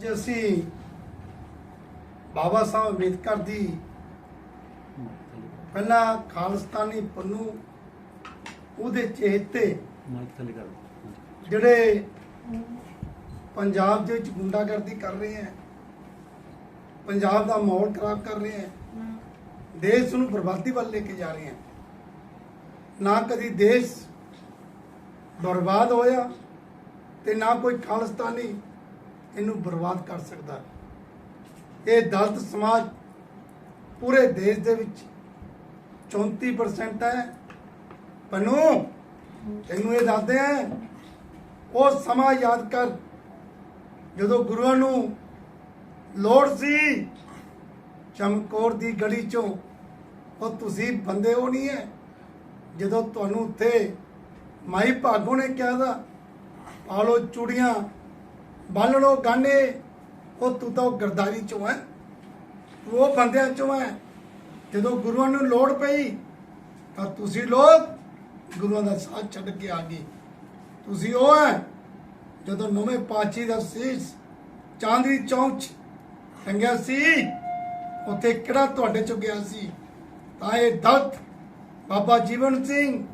ਅੱਜ ਅਸੀਂ ਬਾਬਾ ਸਾਹਿਬ ਅੰਬੇਦਕਰ ਦੀ ਪਹਿਲਾ ਖਾਲਸਤਾਨੀ ਪੰਨੂ ਉਹਦੇ ਚੇਤੇ। ਜਿਹੜੇ ਪੰਜਾਬ ਦੇ ਵਿੱਚ ਗੁੰਡਾਗਰਦੀ ਕਰ ਰਹੇ ਹੈ ਪੰਜਾਬ ਦਾ ਮਾਹੌਲ ਖਰਾਬ ਕਰ ਰਹੇ ਹੈ ਦੇਸ਼ ਨੂੰ ਬਰਬਾਦੀ ਵੱਲ ਲੈ ਕੇ ਜਾ ਰਹੇ ਹੈ ਨਾ ਕਦੀ ਦੇਸ਼ ਬਰਬਾਦ ਹੋਇਆ ਤੇ ਨਾ ਕੋਈ ਖਾਲਿਸਤਾਨੀ ਇਹਨੂੰ ਬਰਬਾਦ ਕਰ ਸਕਦਾ ਇਹ ਦਲਿਤ ਸਮਾਜ ਪੂਰੇ ਦੇਸ਼ ਦੇ ਵਿੱਚ 34% ਹੈ। ਪਨੂ, ਤੈਨੂੰ ਇਹ ਦੱਸਦੇ ਆ, ਉਹ ਸਮਾਂ ਯਾਦ ਕਰ, ਜਦੋਂ ਗੁਰੂਆਂ ਨੂੰ ਲੋੜ ਸੀ ਚਮਕੌਰ ਦੀ ਗਲੀ ਚੋਂ, ਉਹ ਤੁਸੀਂ ਬੰਦੇ ਹੋ ਨਹੀਂ ਹੈ। ਜਦੋਂ ਤੁਹਾਨੂੰ ਉੱਥੇ ਮਾਈ ਭਾਗੋ ਨੇ ਕਿਹਾ ਦਾ ਪਾ ਲਓ ਚੂੜੀਆਂ ਬੰਨ ਲਓ ਗਾਨੇ। ਉਹ ਤੂੰ ਤਾਂ ਉਹ ਗਰਦਾਰੀ ਚੋਂ ਹੈ ਉਹ ਬੰਦਿਆਂ ਚੋਂ ਹੈ ਜਦੋਂ ਗੁਰੂਆਂ ਨੂੰ ਲੋੜ ਪਈ, ਤਾਂ ਤੁਸੀਂ ਲੋਕ ਗੁਰੂਆਂ ਦਾ ਸਾਥ ਛੱਡ ਕੇ ਆ ਗਏ। ਤੁਸੀਂ ਉਹ ਹੈ ਜਦੋਂ ਨਵੇਂ ਪਾਚੀ ਦਾ ਸੀਸ ਚਾਂਦਨੀ ਚੌਂਕ 'ਚ ਟੰਗਿਆ ਸੀ, ਉੱਥੇ ਕਿਹੜਾ ਤੁਹਾਡੇ ਚੋਂ ਗਿਆ ਸੀ? ਤਾਂ ਇਹ ਦਤ, ਬਾਬਾ ਜੀਵਨ ਸਿੰਘ,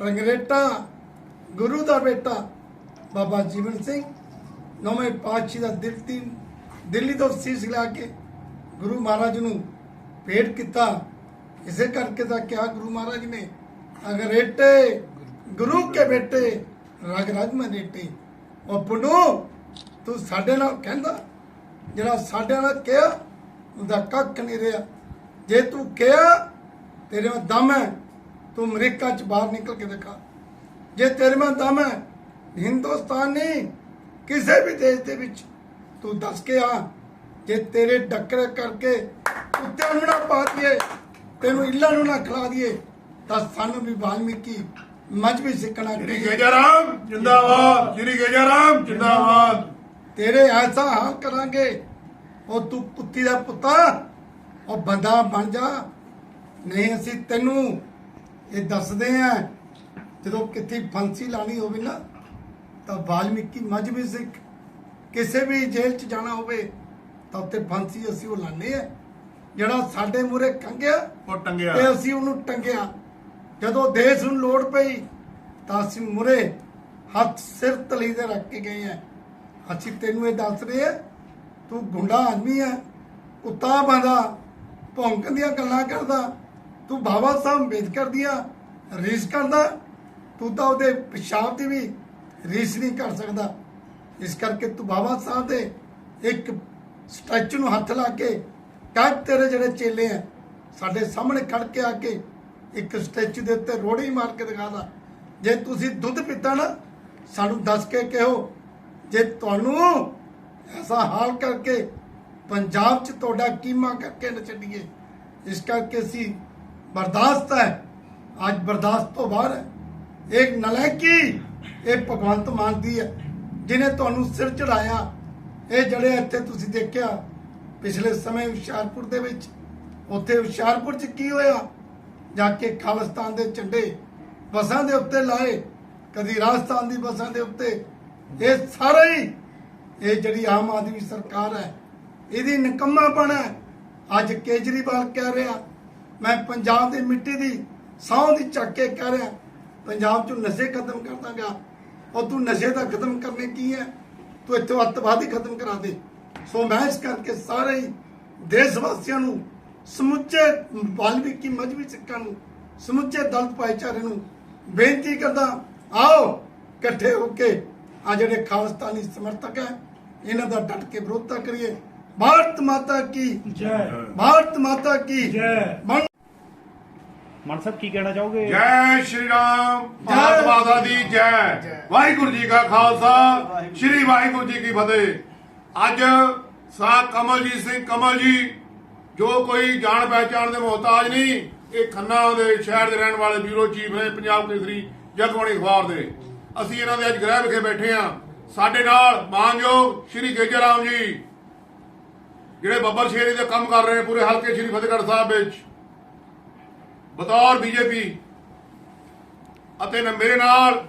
ਰੰਗਰੇਟਾ, ਗੁਰੂ ਦਾ ਬੇਟਾ, ਬਾਬਾ ਜੀਵਨ ਸਿੰਘ। ਨਵੇਂ ਪਾਤਸ਼ਾਹ ਦਾ ਦਿੱਲੀ ਦਿੱਲੀ ਤੋਂ ਸੀਸ ਲਿਆ ਕੇ ਗੁਰੂ ਮਹਾਰਾਜ ਨੂੰ ਭੇਟ ਕੀਤਾ। ਇਸੇ ਕਰਕੇ ਤਾਂ ਕਿਹਾ ਗੁਰੂ ਮਹਾਰਾਜ ਨੇ, ਅਗਰ ਅਗਰੇਟੇ ਗੁਰੂ ਕੇ ਬੇਟੇ, ਰਗ ਰਗ ਮੈਂ ਨੇਟੇ ਉਹ ਪੁੰਨੂ, ਤੂੰ ਸਾਡੇ ਨਾਲ ਕਹਿੰਦਾ, ਜਿਹੜਾ ਸਾਡੇ ਨਾਲ ਕਿਹਾ, ਉਹਦਾ ਕੱਖ ਨਹੀਂ ਰਿਹਾ। ਜੇ ਤੂੰ ਕਿਹਾ, ਤੇਰੇ ਵਿੱਚ ਦਮ ਹੈ, ਤੂੰ ਅਮਰੀਕਾ ਚ ਬਾਹਰ ਨਿਕਲ ਕੇ ਦੇਖਾ। ਜੇ ਤੇਰੇ ਵਿੱਚ ਦਮ ਹੈ, ਹਿੰਦੁਸਤਾਨ ਨਹੀਂ ਕਿਸੇ ਵੀ ਦੇਸ਼ ਦੇ ਵਿੱਚ ਤੂੰ ਦੱਸ ਕੇ ਆ ਜੇ ਤੇਰੇ ਡੱਕਰ ਕਰਕੇ ਕੁੱਤਿਆਂ ਨੂੰ ਨਾ ਪਾ ਦਈਏ ਤੈਨੂੰ ਇੱਲਾਂ ਨੂੰ ਨਾ ਖਿਲਾ ਦਈਏ ਤਾਂ ਸਾਨੂੰ ਵੀ ਵਾਲਮੀਕੀ ਮਜਬੀ ਸਿੱਖਣਾ ਚਾਹੀਦਾ। ਗੇਜਾਰਾਮ ਜਿੰਦਾਬਾਦ ਸ਼੍ਰੀ ਗੇਜਾਰਾਮ ਜਿੰਦਾਬਾਦ। ਤੇਰੇ ਐਸਾ ਹਾਲ ਕਰਾਂਗੇ ਉਹ ਤੂੰ ਕੁੱਤੀ ਦਾ ਪੁੱਤਾ ਉਹ ਬੰਦਾ ਬਣ ਜਾ। ਨਹੀਂ ਅਸੀਂ ਤੈਨੂੰ ਇਹ ਦੱਸਦੇ ਆ ਜਦੋਂ ਕਿਤੇ ਫਾਂਸੀ ਲਾਣੀ ਹੋਵੇ ਨਾ ਤਾਂ ਵਾਲਮੀਕੀ ਮਜਬੀ ਸਿੱਖ ਕਿਸੇ ਵੀ ਜੇਲ੍ਹ 'ਚ ਜਾਣਾ ਹੋਵੇ ਤਾਂ ਉੱਥੇ ਫਾਂਸੀ ਅਸੀਂ ਉਹ ਲਾਣੇ ਆ। ਜਿਹੜਾ ਸਾਡੇ ਮੂਰੇ ਕੰਗਿਆ ਉਹ ਟੰਗਿਆ। ਤੇ ਅਸੀਂ ਉਹਨੂੰ ਟੰਗਿਆ। ਜਦੋਂ ਦੇਸ਼ ਨੂੰ ਲੋੜ ਪਈ ਤਾਂ ਅਸੀਂ ਮੁਰੇ ਹੱਥ ਸਿਰ ਤਲੀ ਦੇ ਰੱਖ ਕੇ ਗਏ ਆ। ਅਸੀਂ ਤੈਨੂੰ ਇਹ ਦੱਸ ਰਹੇ ਆ ਤੂੰ ਗੁੰਡਾ ਆਦਮੀ ਆ ਕੁੱਤਾ ਬੰਦਾ ਭੌਂਕਣ ਦੀਆਂ ਗੱਲਾਂ ਕਰਦਾ ਤੂੰ ਬਾਬਾ ਸਾਹਿਬ ਅੰਬੇਦਕਰ ਦੀਆਂ ਰੀਸ ਕਰਦਾ ਤੂੰ ਤਾਂ ਉਹਦੇ ਪਿਸ਼ਾਬ ਦੀ ਵੀ ਰੀਸ ਨਹੀਂ ਕਰ ਸਕਦਾ। ਇਸ ਕਰਕੇ ਤੂੰ ਬਾਬਾ ਸਾਹਿਬ ਦੇ ਇੱਕ ਸਟੈਚੂ ਨੂੰ ਹੱਥ ਲਾ ਕੇ ਕਹਿ, ਤੇਰੇ ਜਿਹੜੇ ਚੇਲੇ ਆ, ਸਾਡੇ ਸਾਹਮਣੇ ਖੜ ਕੇ ਆ ਕੇ ਇੱਕ ਸਟੈਚੂ ਦੇ ਉੱਤੇ ਰੋੜੀ ਮਾਰ ਕੇ ਦਿਖਾ ਦਾ। ਜੇ ਤੁਸੀਂ ਦੁੱਧ ਪੀਤਾ ਨਾ, ਸਾਨੂੰ ਦੱਸ ਕੇ ਕਹੋ, ਜੇ ਤੁਹਾਨੂੰ ਐਸਾ ਹਾਲ ਕਰਕੇ ਪੰਜਾਬ 'ਚ ਤੁਹਾਡਾ ਕੀਮਾ ਕਰਕੇ ਨਾ ਛੱਡੀਏ, ਇਸ ਕਰਕੇ ਅਸੀਂ ਬਰਦਾਸ਼ਤ ਹੈ। ਅੱਜ ਬਰਦਾਸ਼ਤ ਤੋਂ ਬਾਹਰ ਹੈ। ਇੱਕ ਨਲਾਇਕੀ ਇਹ ਭਗਵੰਤ ਮਾਨ ਦੀ ਹੈ ਜਿਨੇ ਤੁਹਾਨੂੰ ਸਿਰ ਚੜਾਇਆ ਇਹ ਜਿਹੜੇ ਇੱਥੇ ਤੁਸੀਂ ਦੇਖਿਆ ਪਿਛਲੇ ਸਮੇਂ ਹੁਸ਼ਿਆਰਪੁਰ ਦੇ ਵਿੱਚ, ਉੱਥੇ ਹੁਸ਼ਿਆਰਪੁਰ 'ਚ ਕੀ ਹੋਇਆ? ਜਾ ਕੇ ਖਾਲਿਸਤਾਨ ਦੇ ਝੰਡੇ ਬੱਸਾਂ ਦੇ ਉੱਤੇ ਲਾਏ, ਕਦੀ ਰਾਜਸਥਾਨ ਦੀ ਬੱਸਾਂ ਦੇ ਉੱਤੇ। ਇਹ ਸਾਰਾ ਹੀ ਇਹ ਜਿਹੜੀ ਆਮ ਆਦਮੀ ਸਰਕਾਰ ਹੈ, ਇਹਦੀ ਨਿਕੰਮਾਪਣ ਹੈ। ਅੱਜ ਕੇਜਰੀਵਾਲ ਕਹਿ ਰਿਹਾ, ਮੈਂ ਪੰਜਾਬ ਦੀ ਮਿੱਟੀ ਦੀ ਸਹੁੰ ਦੀ ਚੱਕ ਕੇ ਕਹਿ ਰਿਹਾ ਪੰਜਾਬ 'ਚੋਂ ਨਸ਼ੇ ਖਤਮ ਕਰ ਦਾਂਗਾ ਉਹ ਤੂੰ ਨਸ਼ੇ ਦਾ ਖਤਮ ਕਰਨੇ ਕੀ ਹੈ? ਤੂੰ ਇੱਥੋਂ ਅੱਤਵਾਦੀ ਖਤਮ ਕਰਾ ਦੇ। ਸੋ ਮੈਂ ਇਸ ਕਰਕੇ ਸਾਰੇ ਹੀ ਦੇਸ਼ ਵਾਸੀਆਂ ਨੂੰ ਸਮੁੱਚੇ ਵਾਲਮੀਕੀ ਮਜਬੀ ਸਿੱਖਾਂ ਨੂੰ ਸਮੁੱਚੇ ਦਲਿਤ ਭਾਈਚਾਰੇ ਨੂੰ ਬੇਨਤੀ ਕਰਦਾ ਆਓ ਇਕੱਠੇ ਹੋ ਕੇ ਆ ਜਿਹੜੇ ਖਾਲਸਤਾਨੀ ਸਮਰਥਕ ਹੈ ਇਹਨਾਂ ਦਾ ਡਟ ਕੇ ਵਿਰੋਧਤਾ ਕਰੀਏ। ਭਾਰਤ ਮਾਤਾ ਕੀ ਜੈ। ਭਾਰਤ ਮਾਤਾ ਕੀ ਜੈ। ਮਨ ਸਾਹਿਬ ਕੀ ਕਹਿਣਾ ਚਾਹੋਗੇ? ਜੈ ਸ਼੍ਰੀ ਰਾਮ ਭਾਰਤ ਮਾਤਾ ਦੀ ਜੈ। ਵਾਹਿਗੁਰੂ ਜੀ ਕਾ ਖਾਲਸਾ ਸ਼੍ਰੀ ਵਾਹਿਗੁਰੂ ਜੀ ਕੀ ਫਤਿਹ। ਅੱਜ ਸਾ ਕਮਲਜੀਤ ਸਿੰਘ ਕਮਲ ਜੀ ਜੋ ਕੋਈ ਜਾਣ ਪਹਿਚਾਣ ਦੇ ਮੁਹਤਾਜ ਨਹੀਂ ਇਹ ਖੰਨਾ ਦੇ ਸ਼ਹਿਰ ਦੇ ਰਹਿਣ ਵਾਲੇ ਬਿਊਰੋ ਚੀਫ ਨੇ ਪੰਜਾਬ ਕੇਸਰੀ ਜਗਬਾਣੀ ਅਖਬਾਰ ਦੇ। ਅਸੀਂ ਇਹਨਾਂ ਦੇ ਅੱਜ ਗ੍ਰਹਿ ਵਿਖੇ ਬੈਠੇ ਆ ਸਾਡੇ ਨਾਲ ਮਾਨਯੋਗ ਸ਼੍ਰੀ ਗੇਜਾ ਰਾਮ ਜੀ ਜਿਹੜੇ ਬੱਬਰ ਸ਼ੇਰੀ ਦੇ ਕੰਮ ਕਰ ਰਹੇ ਨੇ ਪੂਰੇ ਹਲਕੇ ਸ਼੍ਰੀ ਫਤਿਹਗੜ੍ਹ ਸਾਹਿਬ ਵਿੱਚ। ਬਤੌਰ ਬੀਜੇਪੀ। ਅਤੇ ਮੇਰੇ ਨਾਲ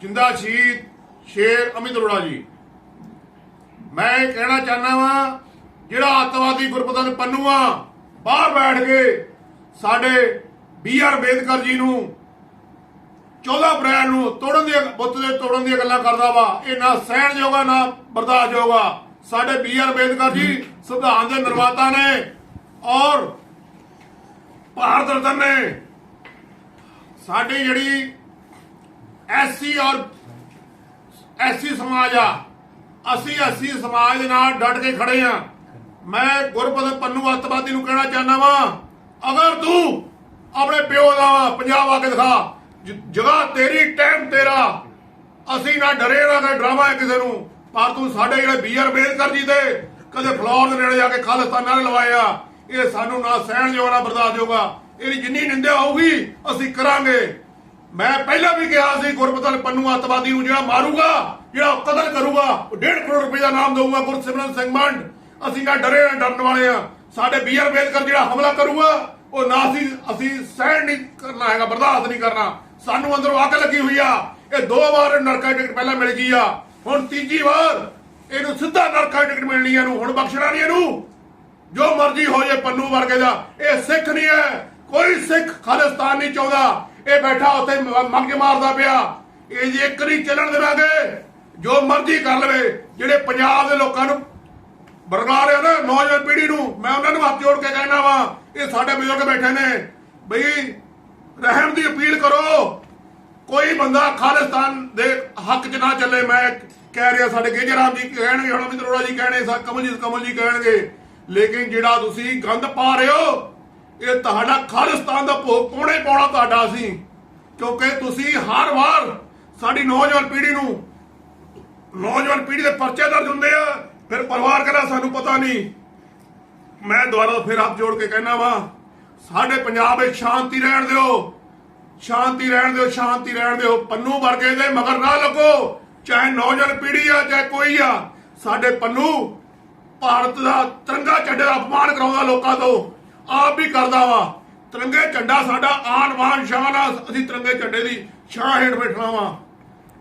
ਜਿੰਦਾ ਸ਼ਹੀਦ ਸ਼ੇਰ ਅਮਿਤ ਅਰੋੜਾ ਜੀ। ਮੈਂ ਇਹ ਕਹਿਣਾ ਚਾਹਨਾ ਵਾਂ ਜਿਹੜਾ ਅੱਤਵਾਦੀ ਗੁਰਪਤਨ ਪੰਨੂ ਆ ਬਾਹਰ ਬੈਠ ਕੇ ਸਾਡੇ ਬੀ ਆਰ ਅੰਬੇਦਕਰ ਜੀ ਨੂੰ 14 ਅਪ੍ਰੈਲ ਨੂੰ ਤੋੜਨ ਦੀਆਂ ਬੁੱਤ ਦੇ ਤੋੜਨ ਦੀਆਂ ਗੱਲਾਂ ਕਰਦਾ ਵਾ। ਇਹ ਨਾ ਸਹਿਣਯੋਗ ਆ ਨਾ ਬਰਦਾਸ਼ਤਯੋਗ ਆ ਸਾਡੇ ਬੀ ਆਰ ਅੰਬੇਦਕਰ ਜੀ ਸੰਵਿਧਾਨ ਦੇ ਨਿਰਮਾਤਾ ਨੇ ਔਰ ਭਾਰਤ ਰਤਨ ਨੇ। ਸਾਡੀ ਜਿਹੜੀ ਐਸਸੀ ਔਰ ਐਸਸੀ ਸਮਾਜ ਆ ਅਸੀਂ ਐਸਸੀ ਸਮਾਜ ਦੇ ਨਾਲ ਡਟ ਕੇ ਖੜੇ ਆ। ਮੈਂ ਗੁਰਪਤ ਪੰਨੂ ਅੱਤਵਾਦੀ ਨੂੰ ਕਹਿਣਾ ਚਾਹਨਾ ਵਾਂ ਅਗਰ ਤੂੰ ਆਪਣੇ ਪਿਓ ਦਾ ਵਾ, ਪੰਜਾਬ ਆ ਕੇ ਦਿਖਾ ਜਗ੍ਹਾ ਤੇਰੀ ਟਾਈਮ ਤੇਰਾ ਅਸੀਂ ਨਾ ਡਰੇ ਨਾ ਕੋਈ ਡਰਾਮਾ ਹੈ ਕਿਸੇ ਨੂੰ। ਪਰ ਤੂੰ ਸਾਡੇ ਜਿਹੜੇ ਬੀਆਰ ਅੰਬੇਦਕਰ ਜੀ ਦੇ ਕਦੇ ਫਲੋਰ ਦੇ ਨੇੜੇ ਜਾ ਕੇ ਖਾਲਿਸਤਾਨ ਨਾਲ ਲਵਾਇਆ ਇਹ ਸਾਨੂੰ ਨਾ ਸਹਿਣ ਜੋਗਾ ਬਰਦਾਸ਼ਤ ਹੋਗਾ ਇਹਦੀ ਜਿੰਨੀ ਨਿੰਦਿਆ ਹੋਊਗੀ, ਅਸੀਂ ਕਰਾਂਗੇ। ਮੈਂ ਪਹਿਲਾਂ ਵੀ ਕਿਹਾ ਸੀ ਗੁਰਪਤਨ ਪੰਨੂ ਅੱਤਵਾਦੀ ਨੂੰ ਜਿਹੜਾ ਮਾਰੂਗਾ, ਜਿਹੜਾ ਕਤਲ ਕਰੂਗਾ, ਉਹ 1.5 ਕਰੋੜ ਰੁਪਏ ਦਾ ਨਾਮ ਦਊਗਾ ਗੁਰਸਿਮਰਨ ਸਿੰਘ ਮੰਡ। ਅਸੀਂ ਨਾ ਡਰੇ ਨਾ ਡਰਨ ਵਾਲੇ ਆ। ਸਾਡੇ ਬੀਆਰ ਅੰਬੇਦਕਰ ਜਿਹੜਾ ਹਮਲਾ ਕਰੂਗਾ, ਉਹ ਨਾ ਅਸੀਂ ਅਸੀਂ ਸਹਿਣ ਨਹੀਂ ਕਰਨਾ ਹੈਗਾ, ਬਰਦਾਸ਼ਤ ਨਹੀਂ ਕਰਨਾ। ਸਾਨੂੰ ਅੰਦਰੋਂ ਅੱਗ ਲੱਗੀ ਹੋਈ ਆ। ਇਹ ਦੋ ਵਾਰ ਨਰਕਾ ਟਿਕਟ ਪਹਿਲਾਂ ਮਿਲ ਗਈ ਆ। ਹੁਣ ਤੀਜੀ ਵਾਰ ਇਹਨੂੰ ਸਿੱਧਾ ਨਰਕਾ ਟਿਕਟ ਮਿਲਣੀ ਆ ਇਹਨੂੰ। ਹੁਣ ਬਖਸ਼ਣਾ ਨਹੀਂ ਇਹਨੂੰ। ਜੋ ਮਰਜ਼ੀ ਹੋ ਜੇ ਪੰਨੂ ਵਰਗੇ ਦਾ, ਇਹ ਸਿੱਖ ਨਹੀਂ ਹੈ। ਕੋਈ ਸਿੱਖ ਖਾਲਿਸਤਾਨ ਨਹੀਂ ਚਾਹੁੰਦਾ। ਇਹ ਬੈਠਾ ਉੱਥੇ ਮੰਗ ਮਾਰਦਾ ਪਿਆ। ਇਹ ਜੇ ਇੱਕ ਨਹੀਂ ਚੱਲਣ ਦੇਵਾਂਗੇ, ਜੋ ਮਰਜ਼ੀ ਕਰ ਲਵੇ, ਜਿਹੜੇ ਪੰਜਾਬ ਦੇ ਲੋਕਾਂ ਨੂੰ ਬਰਗਾ ਰਿਹਾ ਨਾ ਨੌਜਵਾਨ ਪੀੜ੍ਹੀ ਨੂੰ, ਮੈਂ ਉਹਨਾਂ ਨੂੰ ਹੱਥ ਜੋੜ ਕੇ ਕਹਿਣਾ ਵਾਂ, ਇਹ ਸਾਡੇ ਬਜ਼ੁਰਗ ਬੈਠੇ ਨੇ। ਬਈ, ਰਹਿਮ ਦੀ ਅਪੀਲ ਕਰੋ। ਕੋਈ ਬੰਦਾ ਖਾਲਿਸਤਾਨ ਦੇ ਹੱਕ 'ਚ ਨਾ ਚੱਲੇ, ਮੈਂ ਕਹਿ ਰਿਹਾ ਸਾਡੇ ਗੇਜਰਾਮ ਜੀ ਕਹਿਣਗੇ ਹੁਣ ਅਮਿਤ ਅਰੋੜਾ ਜੀ ਕਹਿਣੇ, ਸਾ, ਕਮਲਜੀਤ ਕਮਲ ਜੀ ਕਹਿਣਗੇ। ਲੇਕਿਨ ਜਿਹੜਾ ਤੁਸੀਂ ਗੰਦ ਪਾ ਰਹੇ ਹੋ, ਇਹ ਤੁਹਾਡਾ ਖਾਲਿਸਤਾਨ ਦਾ ਭੋਗ ਪਾਉਣਾ ਪਾਉਣਾ ਤੁਹਾਡਾ ਸੀ। ਕਿਉਂਕਿ ਤੁਸੀਂ ਹਰ ਵਾਰ ਸਾਡੀ ਨੌਜਵਾਨ ਪੀੜ੍ਹੀ ਨੂੰ ਨੌਜਵਾਨ ਪੀੜ੍ਹੀ ਦੇ ਪਰਚੇ ਦਰਜ ਹੁੰਦੇ ਆ। ਫਿਰ ਪਰਿਵਾਰ ਕਹਿੰਦਾ, ਸਾਨੂੰ ਪਤਾ ਨਹੀਂ। ਮੈਂ ਦੁਬਾਰਾ ਫਿਰ ਹੱਥ ਜੋੜ ਕੇ ਕਹਿਣਾ ਵਾ, ਸਾਡੇ ਪੰਜਾਬ ਵਿੱਚ ਸ਼ਾਂਤੀ ਰਹਿਣ ਦਿਓ। ਸ਼ਾਂਤੀ ਰਹਿਣ ਦਿਓ, ਸ਼ਾਂਤੀ ਰਹਿਣ ਦਿਓ। ਪੰਨੂ ਵਰਗੇ ਦੇ ਮਗਰ ਨਾ ਲੱਗੋ। ਚਾਹੇ ਨੌਜਵਾਨ ਪੀੜ੍ਹੀ ਆ, ਚਾਹੇ ਕੋਈ ਆ, ਸਾਡੇ ਪੰਨੂ ਭਾਰਤ ਦਾ ਤਿਰੰਗਾ ਝੰਡੇ ਦਾ ਅਪਮਾਨ ਕਰਾਉਂਦਾ ਲੋਕਾਂ ਤੋਂ। ਆਪ ਵੀ ਕਰਦਾ ਵਾ। ਤਿਰੰਗੇ ਝੰਡਾ ਸਾਡਾ ਆਨ ਬਾਨ ਸ਼ਾਨ ਆ ਅਸੀਂ ਤਿਰੰਗੇ ਝੰਡੇ ਦੀ ਛਾਂ ਹੇਠ ਬੈਠਣਾ ਵਾ।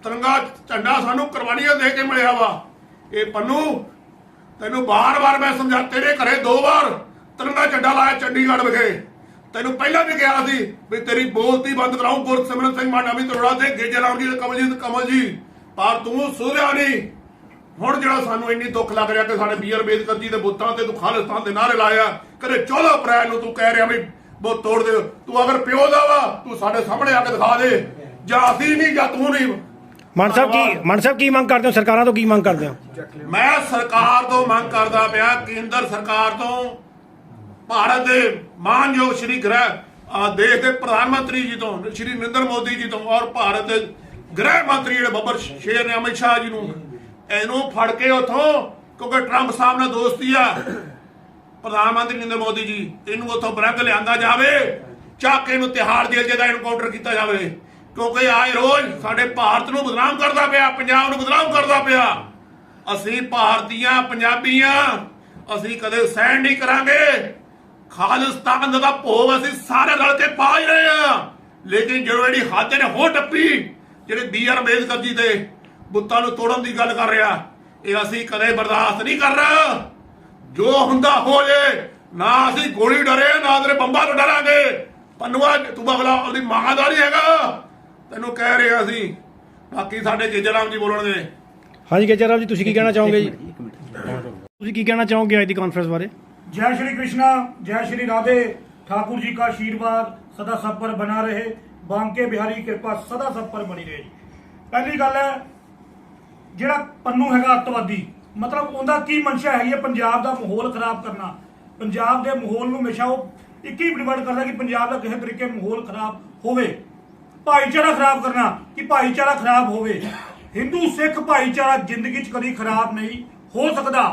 ਤਿਰੰਗਾ ਝੰਡਾ ਸਾਨੂੰ ਕੁਰਬਾਨੀਆਂ ਦੇ ਕੇ ਮਿਲਿਆ ਵਾ। ਇਹ ਪੰਨੂ, ਤੈਨੂੰ ਬਾਰ-ਬਾਰ ਮੈਂ ਸਮਝਾ, ਤੇਰੇ ਘਰੇ ਦੋ ਵਾਰ ਤਿਰੰਗਾ ਝੰਡਾ ਲਾਇਆ ਚੰਡੀਗੜ੍ਹ ਵਿਖੇ। ਤੈਨੂੰ ਪਹਿਲਾਂ ਵੀ ਕਿਹਾ ਸੀ ਵੀ ਤੇਰੀ ਬੋਲਤੀ ਬੰਦ ਕਰਾਉਂ ਗੁਰਸਿਮਰਨ ਸਿੰਘ ਮਾਨਾ ਵੀ ਤਰੋੜਾ ਤੇ ਗੇਜੇ ਰਾਮ ਜੀ ਤੇ ਕਮਲਜੀਤ ਕਮਲ ਜੀ ਪਰ ਤੂੰ ਸੁਧਿਆ ਨਹੀਂ। ਹੁਣ ਜਿਹੜਾ ਸਾਨੂੰ ਇੰਨੀ ਦੁੱਖ ਲੱਗ ਰਿਹਾ ਕਿ ਸਾਡੇ ਬੀਆਰ ਅੰਬੇਦਕਰ ਜੀ ਦੇ ਬੁੱਤਾਂ ਤੇ ਤੂੰ ਖਾਲਿਸਤਾਨ ਦੇ ਨਾਰੇ ਲਾਇਆ ਕਦੇ 14 ਅਪ੍ਰੈਲ ਨੂੰ ਤੂੰ ਕਹਿ ਰਿਹਾ ਵੀ ਬੁੱਤ ਤੋੜ ਦੇ ਤੂੰ ਅਗਰ ਪਿਓ ਦਾ ਵਾ ਤੂੰ ਸਾਡੇ ਸਾਹਮਣੇ ਆ ਕੇ ਦਿਖਾ ਦੇ। ਜਾਂ ਅਸੀਂ ਨਹੀਂ ਜਾਂ ਤੂੰ ਨਹੀਂ। ਮਾਨ ਸਾਹਿਬ ਕੀ ਮਾਨ ਸਾਹਿਬ ਕੀ ਮੰਗ ਕਰਦੇ ਹੋ? ਸਰਕਾਰਾਂ ਤੋਂ ਕੀ ਮੰਗ ਕਰਦੇ ਹੋ? ਮੈਂ ਸਰਕਾਰ ਤੋਂ ਮੰਗ ਕਰਦਾ ਪਿਆ ਕੇਂਦਰ ਸਰਕਾਰ ਤੋਂ ਭਾਰਤ ਦੇ ਮਾਨਯੋਗ ਸ਼੍ਰੀ ਗ੍ਰਹਿ ਆ ਦੇਸ਼ ਦੇ ਪ੍ਰਧਾਨ ਮੰਤਰੀ ਜੀ ਤੋਂ ਸ਼੍ਰੀ ਨਰਿੰਦਰ ਮੋਦੀ ਜੀ ਤੋਂ ਔਰ ਭਾਰਤ ਦੇ ਗ੍ਰਹਿ ਮੰਤਰੀ ਜਿਹੜੇ ਬੱਬਰ ਸ਼ੇਰ ਨੇ ਅਮਿਤ ਸ਼ਾਹ ਜੀ ਨੂੰ ਇਹਨੂੰ ਫੜ ਕੇ ਉਥੋਂ, ਕਿਉਂਕਿ ਟਰੰਪ ਸਾਹਿਬ ਨਾਲ ਦੋਸਤੀ ਆ। ਪ੍ਰਧਾਨ ਮੰਤਰੀ ਨਰਿੰਦਰ ਮੋਦੀ ਜੀ, ਇਹਨੂੰ ਉਥੋਂ ਬਰੰਗ ਲਿਆਂਦਾ ਜਾਵੇ, ਚੱਕ ਇਹਨੂੰ ਤਿਹਾੜ ਜੇਲ੍ਹ 'ਚ ਦਾ ਕੀਤਾ ਜਾਵੇ। ਕਿਉਂਕਿ ਆਏ ਰੋਜ਼ ਸਾਡੇ ਭਾਰਤ ਨੂੰ ਬਦਨਾਮ ਕਰਦਾ ਪਿਆ, ਪੰਜਾਬ ਨੂੰ ਬਦਨਾਮ ਕਰਦਾ ਪਿਆ। ਅਸੀਂ ਭਾਰਤੀਆਂ, ਪੰਜਾਬੀਆਂ, ਅਸੀਂ ਕਦੇ ਸਹਿਣ ਨਹੀਂ ਕਰਾਂਗੇ। ਖਾਲਿਸਤਾਨ ਦਾ ਭੋਗ ਅਸੀਂ ਸਾਰੇ ਰਲ ਕੇ ਪਾ ਰਹੇ ਆ ਲੇਕਿਨ ਜਦੋਂ ਜਿਹੜੀ ਹੱਦ ਨੇ ਹੋ ਟੱਪੀ, ਜਿਹੜੇ ਬੀ ਆਰ ਅੰਬੇਦਕਰ ਜੀ ਦੇ ਬੁੱਤਾਂ ਨੂੰ ਤੋੜਨ ਦੀ ਗੱਲ ਕਰ ਰਿਹਾ ਇਹ ਅਸੀਂ ਕਦੇ ਬਰਦਾਸ਼ਤ ਨਹੀਂ ਕਰਨਾ ਜੋ ਹੁੰਦਾ ਹੋ ਜੇ ਨਾ ਅਸੀਂ ਗੋਲੀ ਡਰੇ ਨਾ ਤੇਰੇ ਬੰਬਾਂ ਤੋਂ ਡਰਾਂਗੇ ਪੰਨੂਆ ਤੂੰ ਬਗਲਾ ਉਹਦੀ ਮਾਂ ਦਾ ਨਹੀਂ ਹੈਗਾ ਤੈਨੂੰ ਕਹਿ ਰਿਹਾ ਸੀ ਬਾਕੀ ਸਾਡੇ ਗੇਜਰਾਮ ਜੀ ਬੋਲਣਗੇ ਹਾਂਜੀ ਗੇਜਰਾਮ ਜੀ ਤੁਸੀਂ ਕੀ ਕਹਿਣਾ ਚਾਹੋਗੇ ਜੀ ਤੁਸੀਂ ਕੀ ਕਹਿਣਾ ਚਾਹੋਗੇ ਅੱਜ ਦੀ ਕਾਨਫਰੰਸ ਬਾਰੇ जय श्री कृष्णा जय श्री राधे ठाकुर जी का आशीर्वाद सदा सब पर बना रहे बांके बिहारी कृपा सदा सब पर बनी रहे ਪਹਿਲੀ ਗੱਲ ਹੈ ਜਿਹੜਾ ਪੰਨੂ ਹੈਗਾ ਅੱਤਵਾਦੀ, ਮਤਲਬ ਉਹਦਾ ਕੀ ਮਨਸ਼ਾ ਹੈਗੀ ਹੈ? ਪੰਜਾਬ ਦਾ ਮਾਹੌਲ ਖਰਾਬ ਕਰਨਾ। ਪੰਜਾਬ ਦੇ ਮਾਹੌਲ ਨੂੰ ਹਮੇਸ਼ਾ ਉਹ ਇੱਕ ਹੀ ਡਿਮਾਂਡ ਕਰਦਾ ਕਿ ਪੰਜਾਬ ਦਾ ਕਿਸੇ ਤਰੀਕੇ ਮਾਹੌਲ ਖਰਾਬ ਹੋਵੇ। ਭਾਈਚਾਰਾ ਖਰਾਬ ਕਰਨਾ, ਕਿ ਭਾਈਚਾਰਾ ਖਰਾਬ ਹੋਵੇ। ਹਿੰਦੂ ਸਿੱਖ ਭਾਈਚਾਰਾ ਜ਼ਿੰਦਗੀ 'ਚ ਕਦੀ ਖਰਾਬ ਨਹੀਂ ਹੋ ਸਕਦਾ।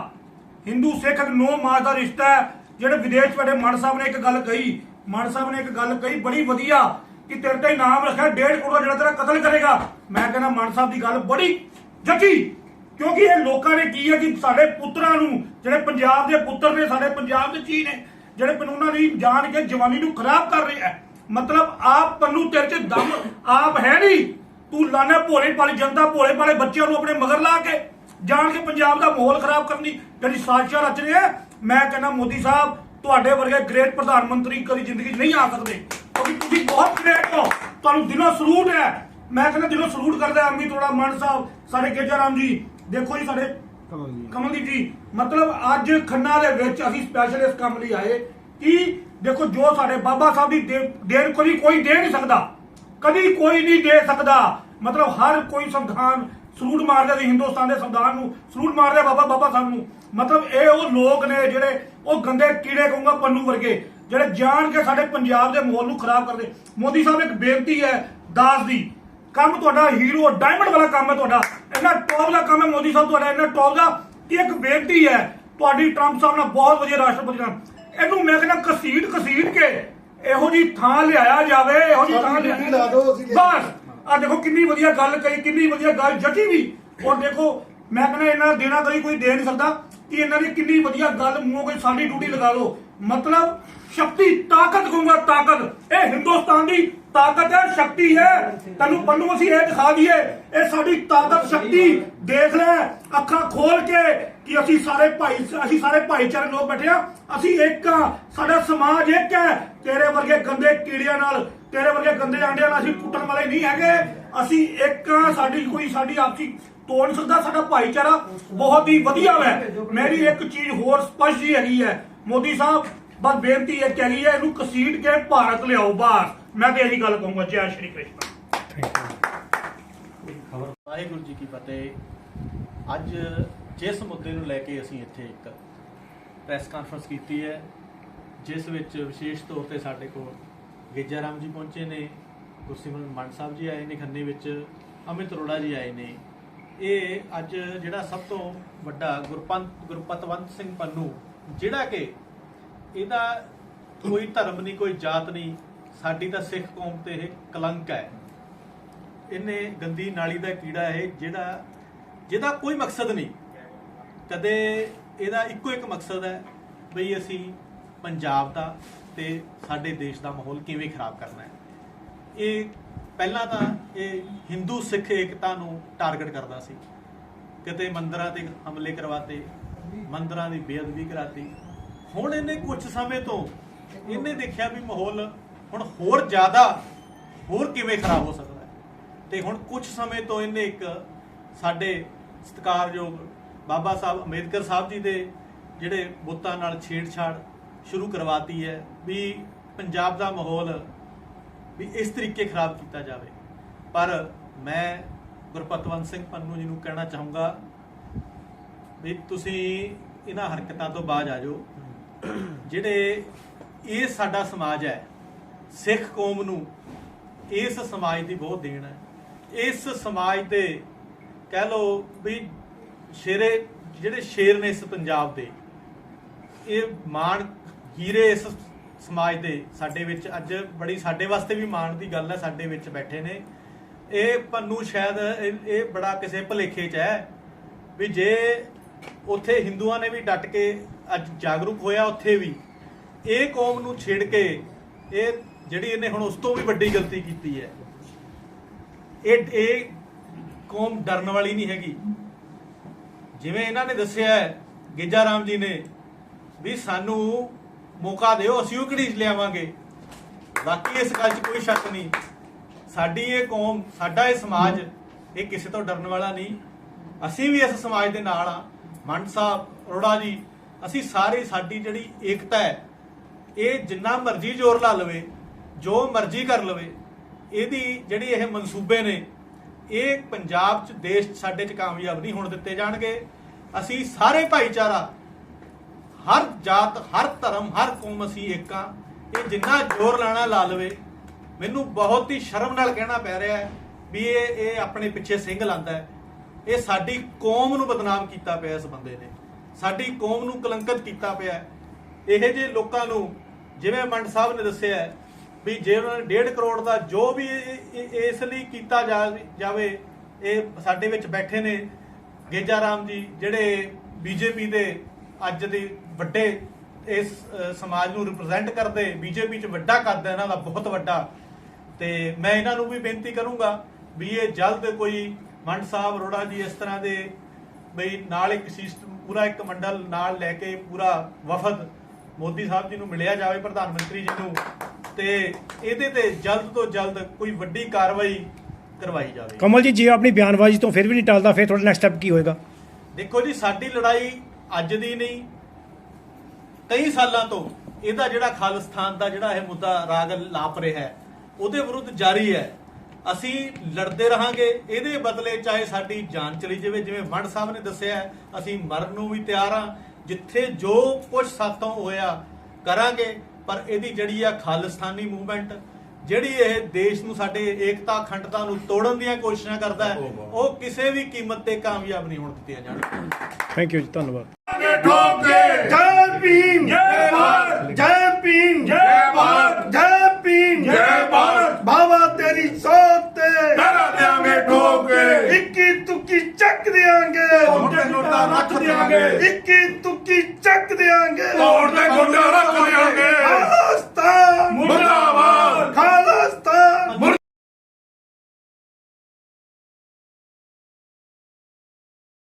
ਹਿੰਦੂ ਸਿੱਖ ਇੱਕ ਨੋ ਮਾਸ ਦਾ ਰਿਸ਼ਤਾ ਹੈ, ਜਿਹੜੇ ਵਿਦੇਸ਼ ਬੈਠੇ ਮਨ ਸਾਹਿਬ ਨੇ ਇੱਕ ਗੱਲ ਕਹੀ। ਮਨ ਸਾਹਿਬ ਨੇ ਇੱਕ ਗੱਲ ਕਹੀ, ਬੜੀ ਵਧੀਆ, ਕਿ ਤੇਰੇ ਤੇ ਇਨਾਮ ਰੱਖਿਆ 1.5 ਕਰੋੜ ਦਾ ਜਿਹੜਾ ਤੇਰਾ ਕਤਲ ਕਰੇਗਾ। ਮੈਂ ਕਹਿੰਦਾ ਮਨ ਸਾਹਿਬ ਦੀ ਗੱਲ ਬੜੀ ਜੱਜੀ ਕਿਉਂਕਿ ਇਹ ਲੋਕਾਂ ਨੇ ਕੀ ਹੈ ਕਿ ਸਾਡੇ ਪੁੱਤਰਾਂ ਨੂੰ, ਜਿਹੜੇ ਪੰਜਾਬ ਦੇ ਪੁੱਤਰ ਨੇ, ਸਾਡੇ ਪੰਜਾਬ ਦੇ ਚੀ ਨੇ, ਜਿਹੜੇ ਕਾਨੂੰਨਾਂ ਦੀ ਜਾਣ ਕੇ ਜਵਾਨੀ ਨੂੰ ਖਰਾਬ ਕਰ ਰਹੇ ਹੈ ਮਤਲਬ ਆਪ ਪੰਨੂ ਤੇਰੇ ਚ ਦਮ ਆਪ ਹੈ ਨਹੀਂ। ਤੂੰ ਲਾਣਾ ਭੋਲੇ ਭਾਲੇ, ਜਨਤਾ ਭੋਲੇ ਭਾਲੇ ਬੱਚਿਆਂ ਨੂੰ ਆਪਣੇ ਮਗਰ ਲਾ ਕੇ ਜਾਣ ਕੇ ਪੰਜਾਬ ਦਾ ਮਾਹੌਲ ਖਰਾਬ ਕਰਨ। ਦੀ ਜਿਹੜੀ ਸਾਜ਼ਿਸ਼ਾਂ ਰਚ ਰਹੇ ਆ, ਮੈਂ ਕਹਿੰਦਾ ਮੋਦੀ ਸਾਹਿਬ, ਤੁਹਾਡੇ ਵਰਗੇ ਗ੍ਰੇਟ ਪ੍ਰਧਾਨ ਮੰਤਰੀ ਕਦੀ ਜ਼ਿੰਦਗੀ 'ਚ ਨਹੀਂ ਆ ਸਕਦੇ। ਕਿਉਂਕਿ ਤੁਸੀਂ ਬਹੁਤ ਗ੍ਰੇਟ ਹੋ। ਤੁਹਾਨੂੰ ਦਿਲੋਂ ਸਲੂਟ ਹੈ। ਮੈਂ ਕਹਿੰਦਾ ਦਿਲੋਂ ਸਲੂਟ ਕਰਦਾ ਅੰਮੀ ਤੋੜਾ ਮਾਨ ਸਾਹਿਬ ਸਾਡੇ ਕੇਜਾ ਰਾਮ ਜੀ ਦੇਖੋ ਜੀ ਸਾਡੇ ਕਮਲਦੀਪ ਜੀ। ਮਤਲਬ ਅੱਜ ਖੰਨਾ ਦੇ ਵਿੱਚ ਅਸੀਂ ਸਪੈਸ਼ਲ ਇਸ ਕੰਮ ਲਈ ਆਏ ਕਿ ਦੇਖੋ ਜੋ ਸਾਡੇ ਬਾਬਾ ਸਾਹਿਬ ਦੀ ਦੇ- ਦੇਣ ਕੋਈ ਕੋਈ ਦੇ ਨਹੀਂ ਸਕਦਾ। ਕਦੀ ਕੋਈ ਨਹੀਂ ਦੇ ਸਕਦਾ। ਮਤਲਬ ਹਰ ਕੋਈ ਸੰਵਿਧਾਨ ਸਲੂਟ ਮਾਰਦਾ ਸੀ ਹਿੰਦੁਸਤਾਨ ਦੇ ਸੰਵਿਧਾਨ ਨੂੰ ਸਲੂਟ ਮਾਰਦਾ ਬਾਬਾ ਬਾਬਾ ਸਾਹਿਬ ਨੂੰ। ਮਤਲਬ ਇਹ ਉਹ ਲੋਕ ਨੇ ਜਿਹੜੇ ਉਹ ਗੰਦੇ ਕੀੜੇ ਕਹੂੰਗਾ ਪੰਨੂ ਵਰਗੇ ਜਿਹੜੇ ਜਾਣ ਕੇ ਸਾਡੇ ਪੰਜਾਬ ਦੇ ਮਾਹੌਲ ਨੂੰ ਖਰਾਬ ਕਰਦੇ। ਮੋਦੀ ਸਾਹਿਬ ਇੱਕ ਬੇਨਤੀ ਹੈ ਦਾਸ ਦੀ ਕੰਮ ਤੁਹਾਡਾ ਹੀਰੋ ਡਾਇਮੰਡ ਵਾਲਾ ਕੰਮ ਹੈ ਤੁਹਾਡਾ। ਇੰਨਾ ਟੌਪ ਦਾ ਕੰਮ ਹੈ ਮੋਦੀ ਸਾਹਿਬ ਤੁਹਾਡਾ ਇੰਨਾ ਟੌਪ ਦਾ। ਇੱਕ ਬੇਨਤੀ ਹੈ ਤੁਹਾਡੀ ਟਰੰਪ ਸਾਹਿਬ ਨਾਲ ਬਹੁਤ ਵਧੀਆ ਰਾਸ਼ਟਰਪਤੀ ਨਾਲ। ਇਹਨੂੰ ਮੈਂ ਕਹਿੰਦਾ ਕਸੀਟ ਕਸੀਟ ਕੇ ਇਹੋ ਜੀ ਥਾਂ ਲਿਆਇਆ ਜਾਵੇ ਇਹੋ ਜੀ ਥਾਂ ਸਾਡੀ ਲਿਆਇਆ ਡਿਊਟੀ ਲਾ ਦਿਓ, ਅਸੀਂ ਲੈ ਬਸ ਆ ਦੇਖੋ ਕਿੰਨੀ ਵਧੀਆ ਗੱਲ ਕਹੀ ਕਿੰਨੀ ਵਧੀਆ ਗੱਲ ਜੱਟੀ ਵੀ। ਔਰ ਦੇਖੋ ਮੈਂ ਕਹਿੰਦਾ ਇਹਨਾਂ ਦੇਣਾ ਕਦੀ ਕੋਈ ਦੇ ਨਹੀਂ ਸਕਦਾ। ਕਿ ਇਹਨਾਂ ਦੀ ਕਿੰਨੀ ਵਧੀਆ ਗੱਲ ਮੂੰਹੋਂ ਕੋਈ ਸਾਡੀ ਡਿਊਟੀ ਲਗਾ ਲਓ। ਮਤਲਬ ਸ਼ਕਤੀ ਤਾਕਤ ਕਹੂੰਗਾ ਤਾਕਤ। ਇਹ ਹਿੰਦੁਸਤਾਨ ਦੀ ਤਾਕਤ ਹੈ, ਸ਼ਕਤੀ ਹੈ। ਤੈਨੂੰ ਪੰਨੂ ਅਸੀਂ ਇਹ ਦਿਖਾ ਦਈਏ, ਇਹ ਸਾਡੀ ਤਾਕਤ, ਸ਼ਕਤੀ। ਦੇਖ ਲੈ, ਅੱਖਾਂ ਖੋਲ ਕੇ ਕਿ ਅਸੀਂ ਸਾਰੇ ਭਾਈ, ਅਸੀਂ ਸਾਰੇ ਭਾਈਚਾਰੇ ਲੋਕ ਬੈਠੇ ਆ ਅਸੀਂ ਇੱਕ ਆ ਸਾਡਾ ਸਮਾਜ ਇੱਕ ਹੈ। ਤੇਰੇ ਵਰਗੇ ਗੰਦੇ ਕੀੜਿਆਂ ਨਾਲ, ਤੇਰੇ ਵਰਗੇ ਗੰਦੇ ਆਂਡਿਆਂ ਨਾਲ ਅਸੀਂ ਕੁੱਟਣ ਵਾਲੇ ਨਹੀਂ ਹੈਗੇ। ਅਸੀਂ ਇੱਕ ਆ ਸਾਡੀ ਕੋਈ, ਸਾਡੀ ਆਪਸੀ ਤੋੜ ਸਕਦਾ ਸਾਡਾ ਭਾਈਚਾਰਾ ਬਹੁਤ ਹੀ ਵਧੀਆ ਹੈ ਮੇਰੀ ਇੱਕ ਚੀਜ਼ ਹੋਰ ਸਪਸ਼ਟ ਹੀ ਹੈਗੀ ਹੈ। ਮੋਦੀ ਸਾਹਿਬ, ਬਸ ਬੇਨਤੀ ਇਹ ਹੈਗੀ ਹੈ, ਇਹਨੂੰ ਕਸੀਟ ਕੇ ਭਾਰਤ ਲਿਆਓ ਬਾਹਰ। ਮੈਂ ਤੇ ਇਹਦੀ ਗੱਲ ਕਹੂੰਗਾ, ਜੈ ਸ਼੍ਰੀ ਕ੍ਰਿਸ਼ਨ। ਵਾਹਿਗੁਰੂ ਜੀ ਕੀ ਫਤਿਹ। ਅੱਜ ਜਿਸ ਮੁੱਦੇ ਨੂੰ ਲੈ ਕੇ ਅਸੀਂ ਇੱਥੇ ਇੱਕ ਪ੍ਰੈਸ ਕਾਨਫਰੰਸ ਕੀਤੀ ਹੈ, ਜਿਸ ਵਿੱਚ ਵਿਸ਼ੇਸ਼ ਤੌਰ ਤੇ ਸਾਡੇ ਕੋਲ ਗੇਜਾ ਰਾਮ ਜੀ ਪਹੁੰਚੇ ਨੇ, ਗੁਰਸਿਮਰਨ ਮੰਡ ਸਾਹਿਬ ਜੀ ਆਏ ਨੇ ਖੰਨੇ ਵਿੱਚ, ਅਮਿਤ ਅਰੋੜਾ ਜੀ ਆਏ ਨੇ ਇਹ ਅੱਜ ਜਿਹੜਾ ਸਭ ਤੋਂ ਵੱਡਾ ਗੁਰਪੰਤ ਗੁਰਪਤਵੰਤ ਸਿੰਘ ਪੰਨੂ, ਜਿਹੜਾ ਕਿ ਇਹਦਾ ਕੋਈ ਧਰਮ ਨਹੀਂ, ਕੋਈ ਜਾਤ ਨਹੀਂ, ਸਾਡੀ ਤਾਂ ਸਿੱਖ ਕੌਮ ਤੇ ਇਹ ਕਲੰਕ ਹੈ। ਇਹਨੇ ਗੰਦੀ ਨਾਲੀ ਦਾ ਕੀੜਾ ਹੈ, ਜਿਹੜਾ ਜਿਹਦਾ ਕੋਈ ਮਕਸਦ ਨਹੀਂ। ਕਦੇ ਇਹਦਾ ਇੱਕੋ ਇੱਕ ਮਕਸਦ ਹੈ ਬਈ ਅਸੀਂ ਪੰਜਾਬ ਦਾ ਤੇ ਸਾਡੇ ਦੇਸ਼ ਦਾ ਮਾਹੌਲ ਕਿਵੇਂ ਖਰਾਬ ਕਰਨਾ ਹੈ। ਇਹ ਪਹਿਲਾਂ ਤਾਂ ਇਹ ਹਿੰਦੂ ਸਿੱਖ ਏਕਤਾ ਨੂੰ ਟਾਰਗੇਟ ਕਰਦਾ ਸੀ। ਕਿਤੇ ਮੰਦਰਾਂ ਤੇ ਹਮਲੇ ਕਰਵਾਤੇ, ਮੰਦਰਾਂ ਦੀ ਬੇਅਦਬੀ ਕਰਾਤੀ। ਹੁਣ ਇਹਨੇ ਕੁਝ ਸਮੇਂ ਤੋਂ ਇਹਨੇ ਦੇਖਿਆ ਵੀ ਮਾਹੌਲ ਹੁਣ ਹੋਰ ਜ਼ਿਆਦਾ, ਹੋਰ ਕਿਵੇਂ ਖਰਾਬ ਹੋ ਸਕਦਾ ਹੈ। ਤੇ ਹੁਣ ਕੁਝ ਸਮੇਂ ਤੋਂ ਇਹਨੇ ਇੱਕ ਸਾਡੇ ਸਤਿਕਾਰਯੋਗ ਬਾਬਾ ਸਾਹਿਬ ਅੰਬੇਦਕਰ ਸਾਹਿਬ ਜੀ ਦੇ ਜਿਹੜੇ ਬੁੱਤਾਂ ਨਾਲ ਛੇੜਛਾੜ ਸ਼ੁਰੂ ਕਰਵਾਤੀ ਹੈ ਵੀ ਪੰਜਾਬ ਦਾ ਮਾਹੌਲ ਵੀ ਇਸ ਤਰੀਕੇ ਖਰਾਬ ਕੀਤਾ ਜਾਵੇ। ਪਰ ਮੈਂ ਗੁਰਪਤਵੰਤ ਸਿੰਘ ਪੰਨੂ ਜੀ ਨੂੰ ਕਹਿਣਾ ਚਾਹੂੰਗਾ ਵੀ ਤੁਸੀਂ ਇਹਨਾਂ ਹਰਕਤਾਂ ਤੋਂ ਬਾਜ ਆ ਜਾਓ। ਜਿਹੜੇ ਇਹ ਸਾਡਾ ਸਮਾਜ ਹੈ, ਸਿੱਖ ਕੌਮ ਨੂੰ ਇਸ ਸਮਾਜ ਦੀ ਬਹੁਤ ਦੇਣ ਹੈ। ਇਸ ਸਮਾਜ ਦੇ ਕਹਿ ਲਓ ਵੀ ਸ਼ੇਰੇ, ਜਿਹੜੇ ਸ਼ੇਰ ਨੇ ਇਸ ਪੰਜਾਬ ਦੇ, ਇਹ ਮਾਣ ਹੀਰੇ ਇਸ ਸਮਾਜ ਦੇ, ਸਾਡੇ ਵਿੱਚ ਅੱਜ ਬੜੀ, ਸਾਡੇ ਵਾਸਤੇ ਵੀ ਮਾਣ ਦੀ ਗੱਲ ਹੈ, ਸਾਡੇ ਵਿੱਚ ਬੈਠੇ ਨੇ। ਇਹ ਪੰਨੂ ਸ਼ਾਇਦ, ਇਹ- ਬੜਾ ਕਿਸੇ ਭਲੇਖੇ 'ਚ ਹੈ ਵੀ ਜੇ ਉੱਥੇ ਹਿੰਦੂਆਂ ਨੇ ਵੀ ਡਟ ਕੇ ਅੱਜ ਜਾਗਰੂਕ ਹੋਇਆ ਉੱਥੇ ਵੀ, ਇਹ ਕੌਮ ਨੂੰ ਛੇੜ ਕੇ ਇਹ ਜਿਹੜੀ ਇਹਨੇ ਹੁਣ ਉਸ ਤੋਂ ਵੀ ਵੱਡੀ ਗਲਤੀ ਕੀਤੀ ਹੈ, ਇਹ ਇਹ ਕੌਮ ਡਰਨ ਵਾਲੀ ਨਹੀਂ ਹੈਗੀ। ਜਿਵੇਂ ਇਹਨਾਂ ਨੇ ਦੱਸਿਆ ਗਿੱਜਾ ਰਾਮ ਜੀ ਨੇ ਵੀ ਸਾਨੂੰ ਮੌਕਾ ਦਿਓ, ਅਸੀਂ ਉਹ ਘੜੀਸ ਲਿਆਵਾਂਗੇ? ਬਾਕੀ ਇਸ ਗੱਲ 'ਚ ਕੋਈ ਸ਼ੱਕ ਨਹੀਂ। ਸਾਡੀ ਇਹ ਕੌਮ, ਸਾਡਾ ਇਹ ਸਮਾਜ, ਇਹ ਕਿਸੇ ਤੋਂ ਡਰਨ ਵਾਲਾ ਨਹੀਂ। ਅਸੀਂ ਵੀ ਇਸ ਸਮਾਜ ਦੇ ਨਾਲ ਆ ਮੰਡ ਸਾਹਿਬ, ਅਰੋੜਾ ਜੀ, ਅਸੀਂ ਸਾਰੇ ਸਾਡੀ ਜਿਹੜੀ ਏਕਤਾ ਹੈ, ਇਹ ਜਿੰਨਾ ਮਰਜ਼ੀ ਜ਼ੋਰ ਲਾ ਲਵੇ, ਜੋ ਮਰਜ਼ੀ ਕਰ ਲਵੇ, ਇਹਦੀ ਜਿਹੜੀ ਇਹ ਮਨਸੂਬੇ ਨੇ, ਇਹ ਪੰਜਾਬ 'ਚ, ਦੇਸ਼ 'ਚ ਸਾਡੇ 'ਚ ਕਾਮਯਾਬ ਨਹੀਂ ਹੋਣ ਦਿੱਤੇ ਜਾਣਗੇ। ਅਸੀਂ ਸਾਰੇ ਭਾਈਚਾਰਾ ਹਰ ਜਾਤ, ਹਰ ਧਰਮ, ਹਰ ਕੌਮ ਅਸੀਂ ਇੱਕ ਆ ਇਹ ਜਿੰਨਾ ਜ਼ੋਰ ਲਾਣਾ, ਲਾ ਲਵੇ। ਮੈਨੂੰ ਬਹੁਤ ਹੀ ਸ਼ਰਮ ਨਾਲ ਕਹਿਣਾ ਪੈ ਰਿਹਾ ਹੈ ਵੀ ਇਹ ਇਹ ਆਪਣੇ ਪਿੱਛੇ ਸਿੰਘ ਲਾਂਦਾ ਹੈ। ਇਹ ਸਾਡੀ ਕੌਮ ਨੂੰ ਬਦਨਾਮ ਕੀਤਾ ਪਿਆ ਇਸ ਬੰਦੇ ਨੇ। ਸਾਡੀ ਕੌਮ ਨੂੰ ਕਲੰਕਿਤ ਕੀਤਾ ਪਿਆ ਹੈ। ਇਹੋ ਜਿਹੇ ਲੋਕਾਂ ਨੂੰ ਜਿਵੇਂ ਮੰਡ ਸਾਹਿਬ ਨੇ ਦੱਸਿਆ ਵੀ ਜੇ ਉਹਨਾਂ ਨੇ 1.5 ਕਰੋੜ ਦਾ ਜੋ ਵੀ ਇਸ ਲਈ ਕੀਤਾ ਜਾਵੇ, ਇਹ ਸਾਡੇ ਵਿੱਚ ਬੈਠੇ ਨੇ ਗੇਜਾ ਰਾਮ ਜੀ, ਜਿਹੜੇ ਬੀਜੇਪੀ ਦੇ ਅੱਜ ਦੇ ਵੱਡੇ ਇਸ ਸਮਾਜ ਨੂੰ ਰਿਪਰੈਜ਼ੈਂਟ ਕਰਦੇ ਬੀਜੇਪੀ ਚ ਵੱਡਾ ਹੈ ਇਹਨਾਂ ਦਾ ਬਹੁਤ ਵੱਡਾ। ਤੇ ਮੈਂ ਇਹਨਾਂ ਨੂੰ ਵੀ ਬੇਨਤੀ ਕਰੂੰਗਾ ਵੀ ਇਹ ਜਲਦ ਕੋਈ ਮੰਡ ਸਾਹਿਬ ਅਰੋੜਾ ਜੀ ਇਸ ਤਰ੍ਹਾਂ ਦੇ ਬਈ ਨਾਲ ਇੱਕ ਸ਼ੀਸ਼ ਪੂਰਾ ਇੱਕ ਮੰਡਲ ਨਾਲ ਲੈ ਕੇ ਪੂਰਾ ਵਫਦ ਮੋਦੀ ਸਾਹਿਬ ਜੀ ਨੂੰ ਮਿਲਿਆ ਜਾਵੇ ਪ੍ਰਧਾਨ ਮੰਤਰੀ ਜੀ ਨੂੰ ਤੇ ਇਹਦੇ ਤੇ ਜਲਦ ਤੋਂ ਜਲਦ ਕੋਈ ਵੱਡੀ ਕਾਰਵਾਈ ਕਰਵਾਈ ਜਾਵੇ। ਕਮਲ ਜੀ ਜੇ ਆਪਣੀ ਬਿਆਨਬਾਜ਼ੀ ਤੋਂ ਫਿਰ ਵੀ ਨਹੀਂ ਟਲਦਾ ਫਿਰ ਤੁਹਾਡਾ ਨੈਕਸਟ ਸਟੈਪ ਕੀ ਹੋਏਗਾ? ਦੇਖੋ ਜੀ ਸਾਡੀ ਲੜਾਈ ਅੱਜ ਦੀ ਨਹੀਂ, ਕਈ ਸਾਲਾਂ ਤੋਂ ਇਹਦਾ ਜਿਹੜਾ ਖਾਲਿਸਤਾਨ ਦਾ ਜਿਹੜਾ ਇਹ ਮੁੱਦਾ ਰਾਗ ਲਾਪ ਰਿਹਾ ਹੈ, ਉਹਦੇ ਵਿਰੁੱਧ ਜਾਰੀ ਹੈ। ਅਸੀਂ ਲੜਦੇ ਰਹਾਂਗੇ, ਇਹਦੇ ਬਦਲੇ ਚਾਹੇ ਸਾਡੀ ਜਾਨ ਚਲੀ ਜਾਵੇ, ਜਿਵੇਂ ਵੰਡ ਸਾਹਿਬ ਨੇ ਦੱਸਿਆ ਅਸੀਂ ਮਰਨ ਨੂੰ ਵੀ ਤਿਆਰ ਹਾਂ। ਜਿੱਥੇ ਜੋ ਕੁਝ ਸਾਥੋਂ ਹੋਇਆ ਕਰਾਂਗੇ, ਪਰ ਇਹਦੀ ਜਿਹੜੀ ਆ ਖਾਲਿਸਤਾਨੀ ਮੂਵਮੈਂਟ ਜਿਹੜੀ ਇਹ ਦੇਸ਼ ਨੂੰ ਸਾਡੇ ਏਕਤਾ ਅਖੰਡਤਾ ਨੂੰ ਤੋੜਨ ਦੀਆਂ ਕੋਸ਼ਿਸ਼ਾਂ ਕਰਦਾ ਹੈ ਉਹ ਕਿਸੇ ਵੀ ਕੀਮਤ ਤੇ ਕਾਮਯਾਬ ਨਹੀਂ ਹੋਣ ਦਿੱਤੀਆਂ ਜਾਣਗੀਆਂ ਥੈਂਕ ਯੂ ਜੀ ਧੰਨਵਾਦ। ਜੈ ਭੀਮ। ਜੈ ਤੇਰੀ ਸੋਚ ਤੇ। ਗੁੰਡਾ ਰੱਖ ਦਿਆਂਗੇ। ਆਸਤਾ ਮੁਰਦਾਬਾਦ।